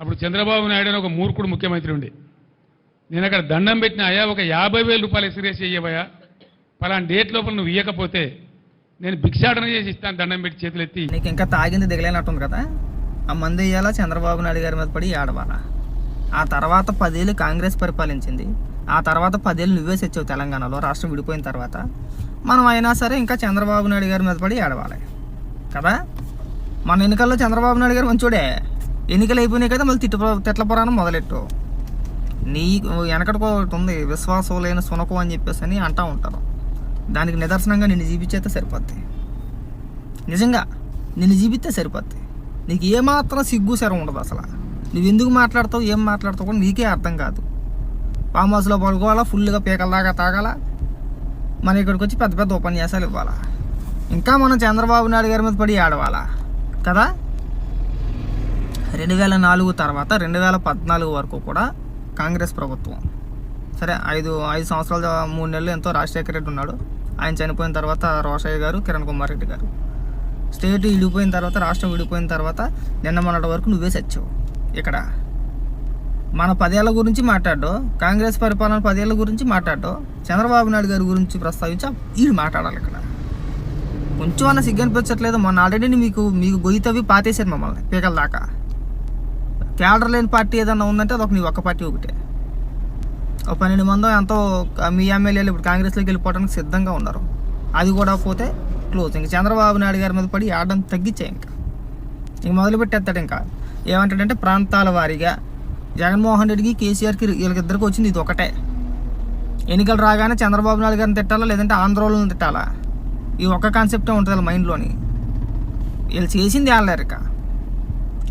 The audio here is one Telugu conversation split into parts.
అప్పుడు చంద్రబాబు నాయుడు అని ఒక మూర్ఖుడు ముఖ్యమంత్రి ఉండే. నేను అక్కడ దండం పెట్టిన అయ్యా ఒక యాభై వేల రూపాయలు ఎక్స్రేస్ చేయబోయా పలానా డేట్ లోపల నువ్వు ఇవ్వకపోతే నేను భిక్షాటన చేసి ఇస్తాను దండం పెట్టి చేతులు ఎత్తి. నీకు ఇంకా తాగింది దిగలేనట్టుంది కదా? ఆ మందు వేయాలా చంద్రబాబు నాయుడు గారి మీద పడి ఏడవాలా? ఆ తర్వాత పదేళ్ళు కాంగ్రెస్ పరిపాలించింది. ఆ తర్వాత పదేళ్ళు నువ్వే తెచ్చావు తెలంగాణలో రాష్ట్రం విడిపోయిన తర్వాత. మనం అయినా సరే ఇంకా చంద్రబాబు నాయుడు గారి మీద పడి ఏడవాలి. కదా? మన ఎన్నికల్లో చంద్రబాబు నాయుడు గారు మంచోడే. ఎన్నికలు అయిపోయినాయి కదా మళ్ళీ తిట్టు తిట్ల పురాణం మొదలెట్టు. నీ వెనకటికో ఒకటి ఉంది విశ్వాసం లేని సునకం అని చెప్పేసి అని అంటూ ఉంటారు. దానికి నిదర్శనంగా నిన్ను జీవించేస్తే సరిపోద్ది. నిజంగా నిన్ను జీవిస్తే సరిపోద్ది. నీకు ఏమాత్రం సిగ్గు శరం ఉండదు అసలు. నువ్వు ఎందుకు మాట్లాడతావు ఏం మాట్లాడతావు కూడా నీకే అర్థం కాదు. ఫామ్ హౌస్లో పడుకోవాలా ఫుల్గా పీకల్లాగా తాగాలా? మన ఇక్కడికి వచ్చి పెద్ద పెద్ద ఉపన్యాసాలు ఇవ్వాలా? ఇంకా మనం చంద్రబాబు నాయుడు గారి మీద పడి ఆడవాలా కదా? రెండు వేల నాలుగు తర్వాత రెండు వేల పద్నాలుగు వరకు కూడా కాంగ్రెస్ ప్రభుత్వం. సరే ఐదు ఐదు సంవత్సరాల మూడు నెలలు ఎంతో రాజశేఖర రెడ్డి ఉన్నాడు. ఆయన చనిపోయిన తర్వాత రోషయ్య గారు కిరణ్ కుమార్ రెడ్డి గారు. స్టేట్ విడిపోయిన తర్వాత రాష్ట్రం విడిపోయిన తర్వాత నిన్న మొన్నటి వరకు నువ్వే సచ్చావు ఇక్కడ. మన పదేళ్ళ గురించి మాట్లాడు కాంగ్రెస్ పరిపాలన పదేళ్ళ గురించి మాట్లాడు చంద్రబాబు నాయుడు గారి గురించి ప్రస్తావించి వీళ్ళు మాట్లాడాలి ఇక్కడ. కొంచెం అన్న సిగ్గు అనిపించట్లేదు మొన్న ఆల్రెడీ మీకు మీకు గొయ్యి తవ్వి పాతేశారు మమ్మల్ని పీకల దాకా. క్యాడర్ లేని పార్టీ ఏదన్నా ఉందంటే అదొక నీ ఒక్క పార్టీ ఒకటే. ఒక పన్నెండు మందో ఎంతో మీ ఎమ్మెల్యేలు ఇప్పుడు కాంగ్రెస్లోకి వెళ్ళిపోవడానికి సిద్ధంగా ఉన్నారు. అది కూడా పోతే క్లోజ్. ఇంకా చంద్రబాబు నాయుడు గారి మీద పడి ఆడడం తగ్గించే ఇంకా. ఇంక మొదలు పెట్టేస్తాడు ఇంకా. ఏమంటాడంటే ప్రాంతాల వారీగా జగన్మోహన్ రెడ్డికి కేసీఆర్కి వీళ్ళకిద్దరికి వచ్చింది ఇది ఒకటే. ఎన్నికలు రాగానే చంద్రబాబు నాయుడు గారిని తిట్టాలా లేదంటే ఆంధ్రోళ్ళని తిట్టాలా? ఈ ఒక్క కాన్సెప్టే ఉంటుంది వాళ్ళ మైండ్లోని. వీళ్ళు చేసింది ఆడలేరు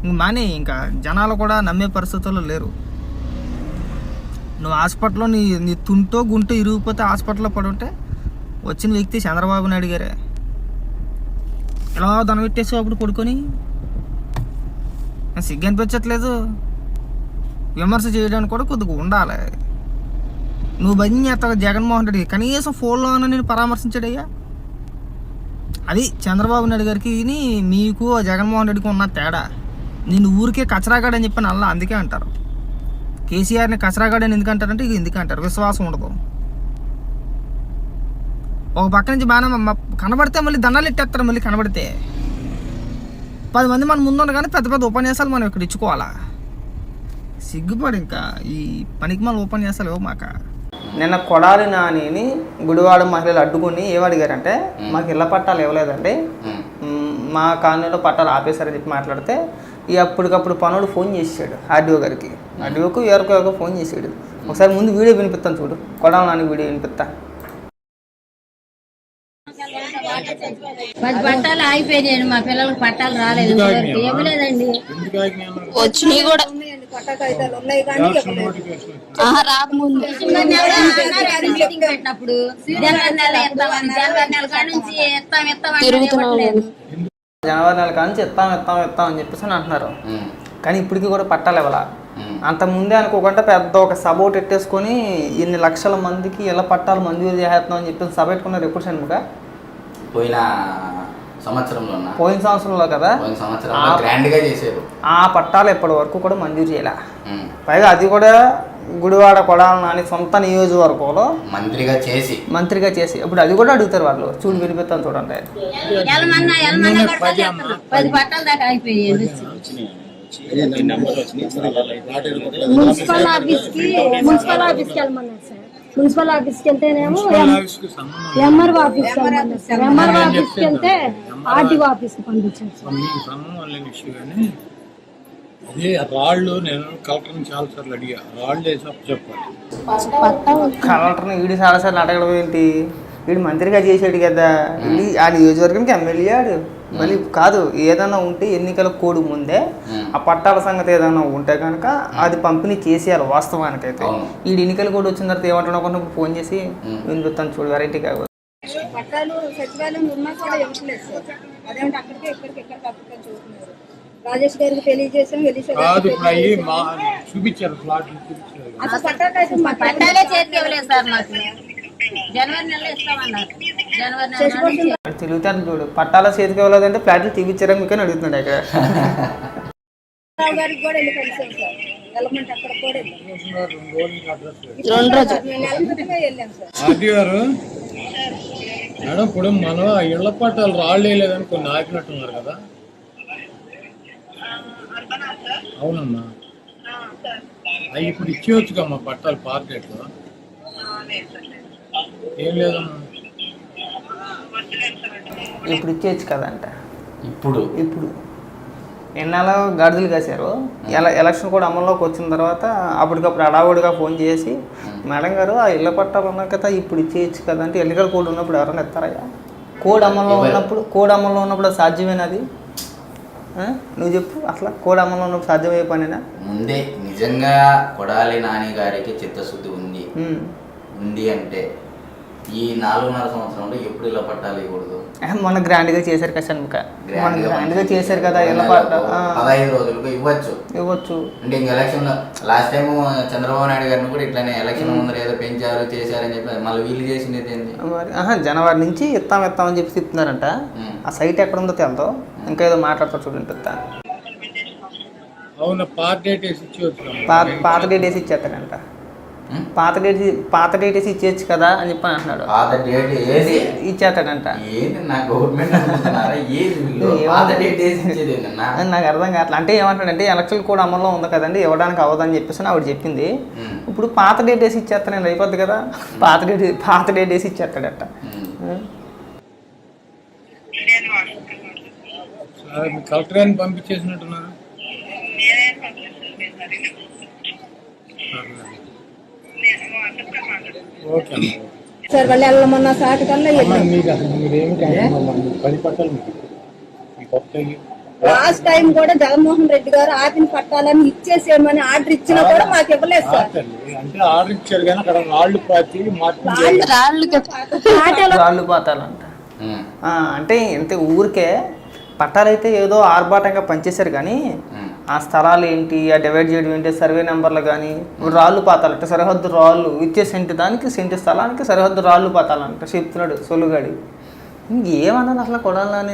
మానే ఇంకా జనాలు కూడా నమ్మే పరిస్థితుల్లో లేరు. నువ్వు హాస్పిటల్లో నీ నీ తుంటో గుంటో ఇరిగిపోతే హాస్పిటల్లో పడి ఉంటే వచ్చిన వ్యక్తి చంద్రబాబు నాయుడు గారే. ఎలా దన అప్పుడు పడుకొని? సిగ్గు అనిపించట్లేదు. విమర్శ చేయడానికి కూడా కొద్దిగా ఉండాలి. నువ్వు భజన చేస్తావు జగన్మోహన్ రెడ్డి కనీసం ఫోన్లో అన్న నేను పరామర్శించాడయ్యా. అది చంద్రబాబు నాయుడు గారికి మీకు ఆ జగన్మోహన్ రెడ్డికి ఉన్న తేడా. నేను ఊరికే కచరాగాడు అని చెప్పి అలా అందుకే అంటారు. కేసీఆర్ని కచరాగాడు అని ఎందుకు అంటారంటే ఇక ఎందుకు అంటారు? విశ్వాసం ఉండదు. ఒక పక్క నుంచి బాగా కనబడితే మళ్ళీ దండాలు ఎట్టేస్తారు మళ్ళీ కనబడితే. పది మంది మన ముందు కానీ పెద్ద పెద్ద ఉపన్యాసాలు మనం ఇక్కడ ఇచ్చుకోవాలా? సిగ్గుపడి ఇంకా. ఈ పనికి మన ఉపన్యాసాలు ఇవ్వ మాక. నిన్న కొడాలి నానిని గుడివాడ మహిళలు అడ్డుకుని ఏమడిగారంటే మాకు ఇళ్ళ పట్టాలు ఇవ్వలేదండి. మ్, మా కాలనీలో పట్టాలు ఆపేశారని చెప్పి మాట్లాడితే ఈ అప్పటికప్పుడు పనుడు ఫోన్ చేసాడు ఆర్డీఓ గారికి. ఆర్డీఓకు ఎవరికో ఎవరికో ఫోన్ చేసాడు. ఒకసారి ముందు వీడియో వినిపిస్తాను చూడు. కొడాలి నాని వీడియో వినిపిస్తా. పది పట్టాలు ఆగిపోయినాయండి మా పిల్లలకు పట్టాలు రాలేదు. ఇవ్వలేదండి. వచ్చినాయి కూడా. రాకముందు. పెట్టినప్పుడు. జనవరి నెల ఇస్తామని జనవరి నెల కాడ నుంచి ఇస్తాం ఇస్తాం అంటే తిరుగుతున్నాం. ఇవ్వట్లేదు. జనవరి నెల కానుంచి ఇస్తాం ఇస్తాం ఇస్తాం అని చెప్పేసి అని అంటున్నారు. కానీ ఇప్పటికీ కూడా పట్టాలు ఇవ్వాల అంత ముందే అనుకోకుండా పెద్ద ఒక సభ ఒకటి పెట్టేసుకొని ఇన్ని లక్షల మందికి ఎలా పట్టాలు మంజూరు చేస్తున్నాం అని చెప్పేసి సభ పెట్టుకున్నారు ఎప్పుడు షణ్ముఖ? పోయిన సంవత్సరంలో పోయిన సంవత్సరంలో కదా? చేశారు. ఆ పట్టాలు ఇప్పటి వరకు కూడా మంజూరు చేయాల. పైగా అది కూడా గుడివాడ కొడాల నాని సొంత నియోజకవర్గంలో మంత్రిగా చేసి. మంత్రిగా చేసి. ఇప్పుడు అది కూడా అడుగుతారు వాళ్ళు. చూడు వినిపిస్తాను చూడండి. మున్సిపల్ ఆఫీస్కి మున్సిపల్ ఆఫీస్కి వెళ్ళమన్నారు సార్. మున్సిపల్ ఆఫీస్కి వెళ్తేనేమో ఎంఆర్ఓ ఆఫీస్కి వెళ్ళమన్నారు సార్ ఎంఆర్ఓ ఆఫీస్కి వెళ్తే ఆర్టీఓ ఆఫీస్కి పంపించారు సార్ మీకు సంబంధం లేని విషయం కానీ అదే రాళ్ళు నేను కలెక్టర్ని చాలాసార్లు అడిగా. రాళ్ళు వేసి చెప్పాలి. కలెక్టర్ని వీడి చాలాసార్లు అడగడం ఏంటి? వీడు మంత్రిగా చేసాడు కదా. వీడి ఆ నియోజకవర్గానికి ఎమ్మెల్యే ఆడు. మళ్ళీ కాదు ఏదైనా ఉంటే ఎన్నికల కోడ్ ముందే ఆ పట్టాల సంగతి ఏదైనా ఉంటే కనుక అది పంపిణీ చేసేయాలి వాస్తవానికైతే. అవును. ఈ ఎన్నికల కోడ్ వచ్చిన తర్వాత ఏమంటున్నా కొంచెం ఫోన్ చేసి వినిపిస్తాను చూడు వెరైటీ కాదు పట్టాలు సచివాలయం ఉన్నా కూడా ఇవ్వట్లేదు సార్. అదేంటి అక్కడికి ఇక్కడికి ఇక్కడికి అక్కడికి చూస్తున్నారు. రాజేష్ గారికి తెలియజేసాం కాదు ఇప్పుడు మా చూపించారు చూపించారు. పట్టాలు చేతికి ఇవ్వలేదు సార్ మాకు. జనవరి నెలలో ఇస్తామన్నారు. జనవరి నెల నుంచి తిరుగుతారు చూడు. పట్టాల చేతికి ఇవ్వలేదంటే ఫ్లాట్లు తీపిచ్చారా మీకు అని అడుగుతున్నాడు ఇక్కడ రావు గారికి కూడా వెళ్ళి కలిసాం సార్. వెళ్ళమంటే అక్కడ కూడా రెండు రోజుల. నెల క్రితమే వెళ్ళాం సార్. గారు మేడం ఇప్పుడు మనం ఆ ఇళ్ళ పట్టాలు రాళ్ళు వేయలేదని కొన్ని ఆపినట్టున్నారు కదా. అవునమ్మా అవి ఇప్పుడు ఇచ్చేయచ్చు కమ్మా పట్టాలు పార్కెట్లో ఏం లేదమ్మా ఇప్పుడు ఇచ్చేయచ్చు కదంట. ఇప్పుడు? ఇప్పుడు. ఎన్నాళ్ళ గాడిదలు కాశారు. ఎల ఎలక్షన్ కూడా అమల్లోకి వచ్చిన తర్వాత అప్పటికప్పుడు అడావుడిగా ఫోన్ చేసి మేడం గారు ఆ ఇళ్ళ పట్టాలు ఉన్నాయి కదా ఇప్పుడు ఇచ్చేయచ్చు కదా అంటే ఎన్నికల కోడ్ ఉన్నప్పుడు ఎవరైనా ఎత్తారయ్యా? కోడ్ అమల్లో ఉన్నప్పుడు కోడ్ అమల్లో ఉన్నప్పుడు అది సాధ్యమేనది? నువ్వు చెప్పు అసలు కోడ్ అమల్లో ఉన్నప్పుడు సాధ్యమయ్యే పనేనా? ముందే నిజంగా కొడాలి నాని గారికి చిత్తశుద్ధి ఉంది. ఉంది అంటే ఈ నాలుగున్నర సంవత్సరంలో ఎప్పుడు ఇలా పట్టాలి ఇవ్వకూడదు ఏ, మొన్న గ్రాండ్గా చేశారు కదా షణ్ముఖ. మొన్న గ్రాండ్గా చేశారు కదా ఆ, పదహైదు రోజులకు ఇవ్వచ్చు. ఇవ్వచ్చు. అంటే ఇంక ఎలక్షన్లో లాస్ట్ టైం చంద్రబాబు నాయుడు గారిని కూడా ఇట్లానే ఎలక్షన్ ముందర ఏదో పెంచారు చేశారని చెప్పి మళ్ళీ వీళ్ళు చేసింది ఆహా, జనవరి నుంచి ఇస్తాం ఇస్తామని చెప్పి చెప్తున్నారంట. ఆ సైట్ ఎక్కడ ఉందో తెలతో? ఇంకా ఏదో మాట్లాడతారు చూడండి ఇస్తా. అవును పార్ట్ డేట్ వేసి ఇచ్చేయచ్చు కమ్మా పాత పాత డేట్ వేసి ఇచ్చేస్తాడంట ఉమ్? పాత డేట్ పాత డేట్ వేసి ఇచ్చేయచ్చు కదా అని చెప్పి అంటున్నాడు. పాత డేట్ ఏది? ఇచ్చేస్తాడంట. ఏంది? నా గవర్నమెంట్ ఏది. పాత డేట్ నాకు అర్థం కావట్లేదు అంటే ఏమంటాడంటే ఎలక్షన్ కూడా అమల్లో ఉంది కదండి ఇవ్వడానికి అవ్వదని చెప్పేసి ఆవిడ చెప్పింది. ఇప్పుడు పాత డేట్ వేసి ఇచ్చేస్తానండి అయిపోద్ది కదా. పాత డేట్ పాత డేట్ వేసి ఇచ్చేస్తాడట. కలెక్టర్ గారిని పంపించేసినట్టున్నారు? ఓకే సార్ వాళ్ళు వెళ్ళమన్న సాటి కల్లా లాస్ట్ టైం కూడా జగన్మోహన్ రెడ్డి గారు ఆపిన పట్టాలని ఇచ్చేసేయమని ఆర్డర్ ఇచ్చినా కూడా మాకు ఇవ్వలేదు సార్. తల్లి అంటే ఆర్డర్ ఇచ్చారు కానీ అక్కడ రాళ్ళు పాతి పాతాలంట. అంటే ఇంత ఊరికే పట్టాలైతే ఏదో ఆర్భాటంగా పనిచేశారు కానీ. ఆ స్థలాలు ఏంటి ఆ డివైడ్ చేయడం ఏంటి సర్వే నెంబర్లు కానీ రాళ్ళు పాతాలంట సరిహద్దు రాళ్ళు ఇచ్చే సెంటు దానికి సెంటు స్థలానికి సరిహద్దు రాళ్ళు పాతాలంట చెప్తున్నాడు సొల్లుగాడి ఏమన్నాను అసలు కొడాలని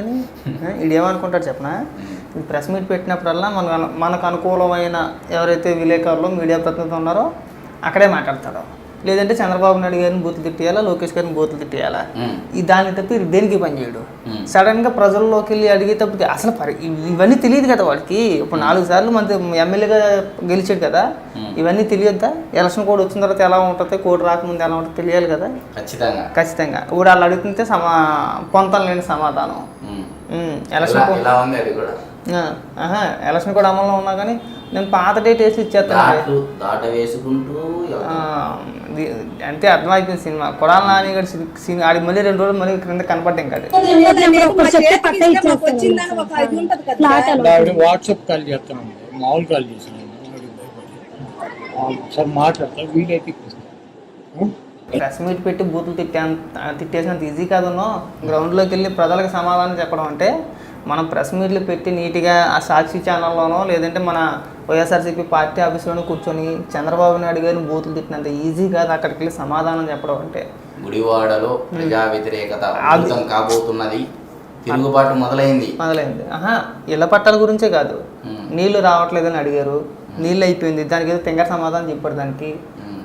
ఇది ఏమనుకుంటాడు చెప్పనా? ప్రెస్ మీట్ పెట్టినప్పుడల్లా మన మనకు అనుకూలమైన ఎవరైతే విలేకరులు మీడియా ప్రతినిధులు ఉన్నారో అక్కడే మాట్లాడతాడు. లేదంటే చంద్రబాబు నాయుడు గారిని బూతులు తిట్టేయాలా లోకేష్ గారిని బూతులు తిట్టేయాలా. ఈ దాన్ని తప్పి దేనికి పని చేయడు. సడన్గా ప్రజల్లోకి వెళ్ళి అడిగేటప్పుడు అసలు పరి- ఇవ్- ఇవన్నీ తెలియదు కదా వాడికి ఇప్పుడు నాలుగు సార్లు మన ఎమ్మెల్యేగా గెలిచాడు కదా. ఇవన్నీ తెలియద్దా? ఎలక్షన్ కోడ్ వచ్చిన తర్వాత ఎలా ఉంటుంది? కోడ్ రాకముందు ఎలా ఉంటుంది తెలియాలి కదా? ఖచ్చితంగా. ఖచ్చితంగా. ఇప్పుడు వాళ్ళు అడుగుతుంటే సమా పొంతం లేని సమాధానం. ఎలక్షన్ ఎలక్షన్ కోడ్ అమల్లో ఉన్నా కానీ నేను పాత డేట్ వేసి ఇచ్చేస్తాను వేసుకుంటూ అంటే అర్థమైపోయింది సినిమా. కొడాల నాని గారి సినిమా ఆడి మళ్ళీ రెండు రోజులు మళ్ళీ క్రింద కనపడ్డాం కదా. వాట్సాప్ కాల్ చేస్తాను మామూలు కాల్ చేశాను మాట్లాడతా వీలైతే ప్రెస్ మీట్ పెట్టి బూతులు తిట్టా తిట్టేసినంత ఈజీ కాదునో గ్రౌండ్లోకి వెళ్ళి ప్రజలకు సమాధానం చెప్పడం అంటే మనం ప్రెస్ మీట్లు పెట్టి నీట్గా ఆ సాక్షి ఛానల్లోనో లేదంటే మన వైఎస్ఆర్సీపీ పార్టీ ఆఫీస్లోనో కూర్చొని చంద్రబాబు నాయుడు గారిని బూతులు తిట్టినంత ఈజీ కాదు అక్కడికి వెళ్ళి సమాధానం చెప్పడం అంటే. గుడివాడలో ప్రజా వ్యతిరేకత ఉధృతం కాబోతున్నది. తిరుగుబాటు మొదలైంది. మొదలైంది. ఆహా ఇళ్ళ పట్టాల గురించే కాదు. నీళ్ళు రావట్లేదని అడిగారు. నీళ్ళు అయిపోయింది. దానికి ఏదో తెంగర సమాధానం చెప్పాడు దానికి.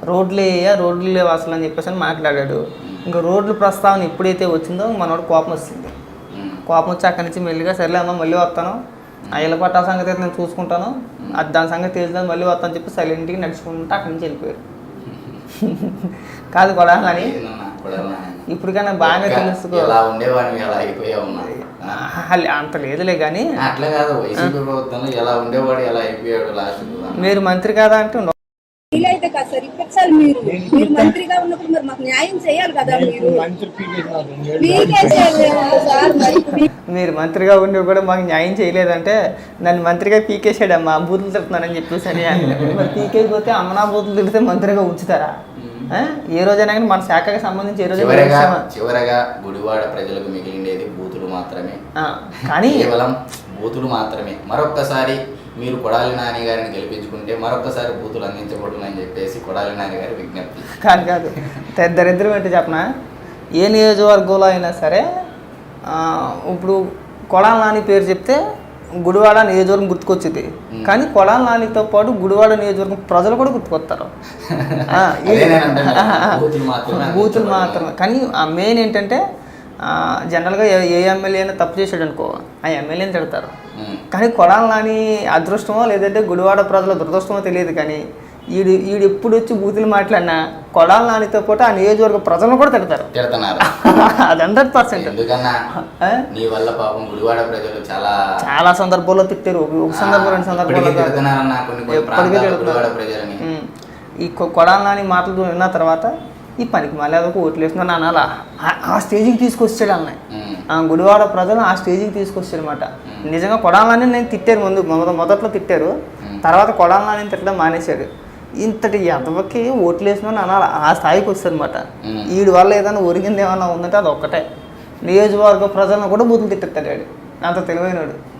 రోడ్లు వేయ రోడ్లు లేవు అసలు అని చెప్పేసి అని మాట్లాడాడు. ఇంకా రోడ్లు ప్రస్తావన ఎప్పుడైతే వచ్చిందో మనోడు కోపం వచ్చింది. కోపం వచ్చి అక్కడి నుంచి మెల్లిగా సర్లే అమ్మ మళ్ళీ వస్తాను ఆ ఇళ్ళ పట్టాల సంగతి అయితే నేను చూసుకుంటాను. అది దాని సంగతి తెలిసిందని మళ్ళీ వస్తాను చెప్పి సైలెంట్గా నడుచుకుంటూ అక్కడి నుంచి వెళ్ళిపోయారు. కాదు కూడా అని? ఇప్పటికైనా బాగా ఒక్క తెలుసుకో. ఎలా ఉండేవాడిని ఎలా అయిపోయావు అన్నా? ఆహా, అంత లేదులే కానీ. అట్లా కాదు వైసీపీ ప్రభుత్వంలో ఎలా ఉండేవాడు ఎలా అయిపోయాడు లాస్ట్ మీరు మంత్రి కాదా అంటే వీలైతే కాదు సార్ ఇప్పించాలి మీరు మీరు మంత్రిగా ఉన్నప్పుడు మరి మాకు న్యాయం చేయాలి కదా మీరు. సార్ మరి మీరు మంత్రిగా ఉండి కూడా మాకు న్యాయం చేయలేదంటే నన్ను మంత్రిగా పీకేసాడమ్మా బూతులు తిడుతున్నానని చెప్పేసి అని. మరి పీకేయకపోతే అమ్మనా బూతులు తిడితే మంత్రిగా ఉంచుతారా? ఆ? ఏ రోజైనా కానీ మన శాఖకి సంబంధించి ఏ రోజు చివరగా చివరగా గుడివాడ ప్రజలకు మిగిలిండేది బూతులు మాత్రమే. కానీ కేవలం బూతులు మాత్రమే. మరొక్కసారి మీరు కొడాలి నాని గారిని గెలిపించుకుంటే మరొక్కసారి బూతులు అందించబడునని చెప్పేసి కొడాలి నాని గారి విజ్ఞప్తి. కాదు కాదు. దరిద్రం ఏంటో చెప్పనా? ఏ నియోజకవర్గంలో అయినా సరే ఇప్పుడు కొడాల నాని పేరు చెప్తే గుడివాడ నియోజకవర్గం గుర్తుకొచ్చింది. కానీ కొడాల నానితో పాటు గుడివాడ నియోజకవర్గం ప్రజలు కూడా గుర్తుకొస్తారు. బూతులు మాత్రమే కానీ ఆ మెయిన్ ఏంటంటే జనరల్గా ఏ- ఎమ్మెల్యే అయినా తప్పు చేశాడు అనుకో ఆ ఎమ్మెల్యేని తిడతారు. కానీ కొడాల నాని అదృష్టమో లేదంటే గుడివాడ ప్రజల దురదృష్టమో తెలియదు కానీ ఈడు ఈడు ఎప్పుడు వచ్చి బూతులు మాట్లాడినా కొడాల నానితో పాటు ఆ నియోజకవర్గ ప్రజలను కూడా తిడతారు. తిడుతున్నారు. అది హండ్రెడ్ పర్సెంట్ నీ వల్ల పాపం గుడివాడ ప్రజలు చాలా చాలా సందర్భాల్లో తిట్టారు. ఒక సందర్భం రెండు ఉమ్. ఈ కొడాల నాని మాటలు విన్న తర్వాత ఈ పనికి మళ్ళీ అదొక ఓట్లు వేస్తున్నాను అనాలా? ఆ- స్టేజ్కి తీసుకొచ్చాడు. ఆ గుడివాడ ప్రజలు ఆ స్టేజ్కి తీసుకొచ్చారన్నమాట. నిజంగా కొడాలని నేను తిట్టారు ముందు మొద- మొదట్లో తిట్టారు. తర్వాత కొడాలని తిట్టడం మానేశాడు ఇంతటి ఎదవకి ఓట్లు వేసిన అనాలి ఆ స్థాయికి ఉమ్. వీడి వల్ల ఏదైనా ఒరిగింది ఏమన్నా ఉందంటే అది ఒక్కటే. నియోజకవర్గ ప్రజలను కూడా బూతులు తిట్టేస్తాడు. అంత తెలివైనడు.